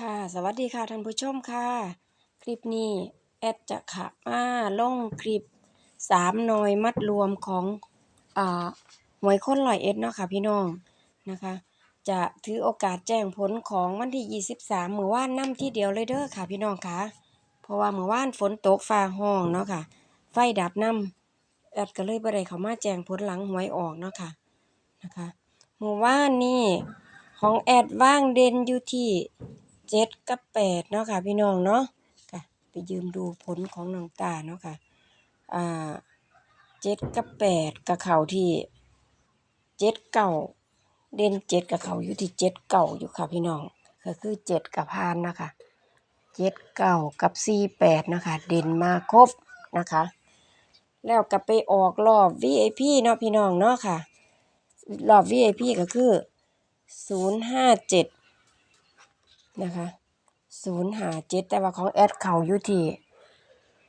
ค่ะ สวัสดีค่ะท่านผู้ชมค่ะ คลิปนี้แอดจะขะมาลงคลิปสามหน่อยมัดรวมของอ่าหวยค้นร้อยเอ็ดเนาะค่ะพี่น้องนะคะ จะถือโอกาสแจ้งผลของวันที่ 23มื้อวานนํที่เดียวเลยเด้อค่ะพี่น้องค่ะ เพราะว่าเมื้อวานฝนตกฟ้าห้องเนาะค่ะ ไฟดับนํแอดก็เลยบ่ได้เขามาแจ้งผลหลังหวยออกเนาะค่ะนะคะเมื้อวานนี้ของแอดว่างเด่นอยู่ที่ เจ็ดกับแปดเนาะค่ะพี่น้องเนาะค่ะไปยืมดูผลของน้องตาเนาะค่ะอ่าเจ็ดกับแปดกับเขาที่เจ็ดเก่าเด่นเจ็ดกับเขาอยู่ที่เจ็ดเก่าอยู่ค่ะพี่น้องก็คือเจ็ดกับพานนะคะเจ็ดเก่ากับสี่แปดนะคะเด่นมาครบนะคะ แล้วก็ไปออกรอบ VIP เนาะพี่น้องเนาะค่ะรอบ VIP ก็คือศู นะคะศูนย์หาเจ็ดแต่ว่าของแอดเขาอยู่ที่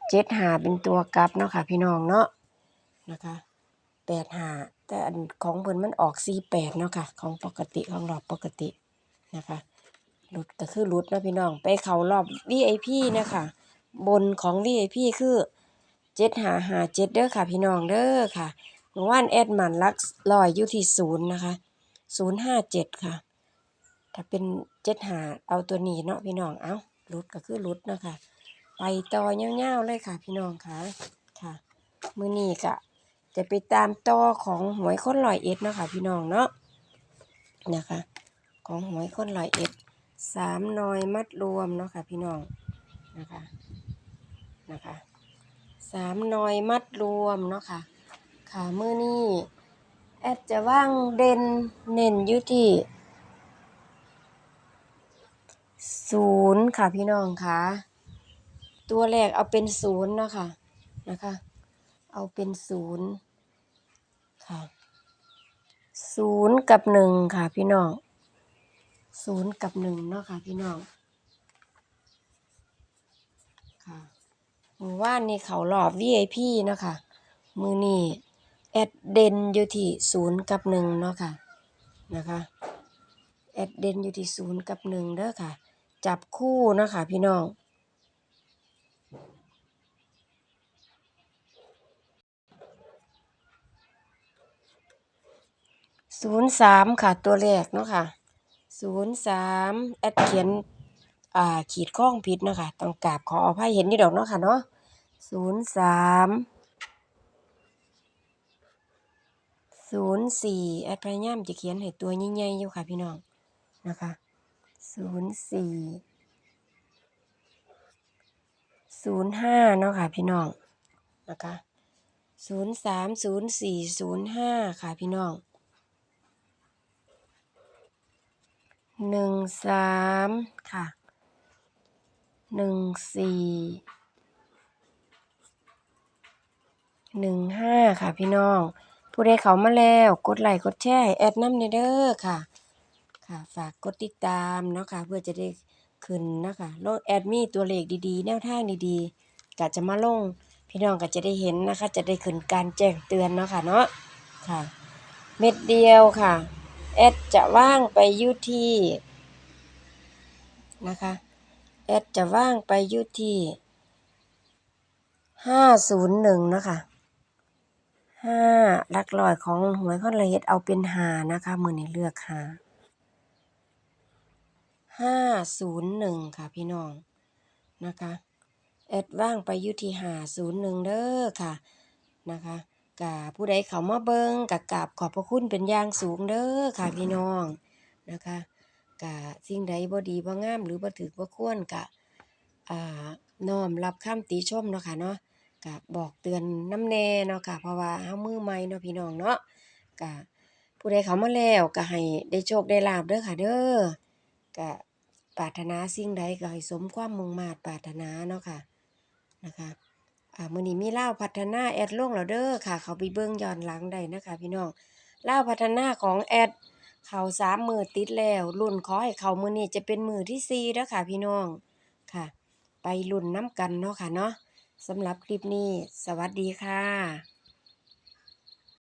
เจ็ดหาเป็นตัวกลับเนาะค่ะ พี่น้องเนาะนะคะแปดหาแต่อันของเพิ่นมันออกสี่แปดเนาะค่ะ ของปกติของรอบปกตินะคะหลุดก็คือหลุดเนาะพี่น้องไปเขารอบ VIP นะคะบนของ VIP คือเจ็ดหาหาเจ็ดเด้อค่ะ พี่น้องเด้อค่ะเมื่อวานแอดมันลักลอยอยู่ที่ศูนย์นะคะศูนย์ห้าเจ็ดค่ะ ถ้าเป็น เจ็ดหาเอาตัวนี้เนาะพี่น้อง เอารุดก็คือรุดนะคะไปต่อยาวๆเลยค่ะ พี่น้องค่ะ ค่ะ มือนี้ก็จะไปตามต่อของหวยค้นลอยเอ็ดเนาะค่ะพี่น้องเนาะ นะคะ ของหวยค้นลอยเอ็ดสามนอยมัดรวมเนาะค่ะพี่น้อง นะคะ นะคะสามนอยมัดรวมเนาะค่ะ ค่ะมือนี้แอดจะว่างเด่นเน้นอยู่ที่ ศูนย์ค่ะพี่น้องค่ะ ตัวแรกเอาเป็นศูนย์เนาะค่ะนะคะ เอาเป็นศูนย์ค่ะศูนย์กับหนึ่งค่ะพี่น้องศูนย์กับหนึ่งเนาะค่ะพี่น้องค่ะมือว่านนี่เขาหลอบ VIP เนาะค่ะมือนี่แอดเดนอยู่ที่ศูนย์กับหนึ่งเนาะค่ะนะคะแอดเดนอยู่ที่ศูนย์กับหนึ่งเด้อค่ะ จับคู่นะคะพี่น้อง ศูนย์สามค่ะตัวแรกเนาะค่ะ ศูนย์สามแอดเขียน อ่า ขีดข้องผิดเนาะค่ะ ต้องกราบขออภัยเห็นนี่ดอกเนาะค่ะเนาะศูนย์สามศูนย์สี่แอดพยายามจะเขียนให้ตัวใหญ่ๆอยู่ค่ะพี่น้องนะคะ ศูนย์สี่ศูนย์ห้าเนาะค่ะพี่น้องนะคะศูนย์สามศูนย์สี่ศูนย์ห้าค่ะพี่น้องหนึ่งสามค่ะหนึ่งสี่หนึ่งห้าค่ะพี่น้อง ผู้ใดเขามาแล้ว กดไลค์กดแชร์แอดน้ำเด้อค่ะ ค่ะ ฝากกดติดตามเนาะค่ะ เพื่อจะได้ขึ้นนะคะลงแอดมีตัวเลขดีๆ แนวทางดีๆก็จะมาลง พี่น้องก็จะได้เห็นนะคะ จะได้ขึ้นการแจ้งเตือนเนาะค่ะเนาะค่ะ เม็ดเดียวค่ะแอดจะว่างไปยู่ที่นะคะแอดจะว่างไปยู่ที่ห้าศูนย์หนึ่งนะคะห้าลักลอยของหวยข้อนละเอ็ดเอาเป็นหานะคะ มือนี้เลือกหา ห้าศูนย์หนึ่งค่ะพี่น้องนะคะแอดว่างไปยู่ที่หาศูนย์หนึ่งเด้อค่ะนะคะกะผู้ใดเขามาเบิงกะกราบขอบพระคุณเป็นอย่างสูงเด้อค่ะพี่น้องนะคะกะสิ่งใดบ่ดีบ่งามหรือบ่ถือบ่ควรกะอ่าน้อมรับคำติชมเนาะค่ะเนาะกะบอกเตือนน้ำแน่เนาะค่ะเพราะว่าเฮามือใหม่เนาะพี่น้องเนาะกะผู้ใดเขามาแล้วก็ให้ได้โชคได้ลาบเด้อค่ะเด้อก็ ปรารถนาสิ่งใดก็ให้สมความมุ่งมา่ปรารถนาเนาะค่ะนะคะอ่ามื้อนี้มีลาพัฒนาแอดลงแล้วเด้อค่ะ เขาไปเบิ่งย้อนหลังได้นะคะ พี่น้องเลาพัฒนาของแอดเขาสามมือติดแล้วรุ่นขอให้เขามือนี้จะเป็นมือที่สี่เด้อค่ะ พี่น้องค่ะ ไปรุ่นน้ำกันเนาะค่ะเนาะสำหรับคลิปนี้ สวัสดีค่ะ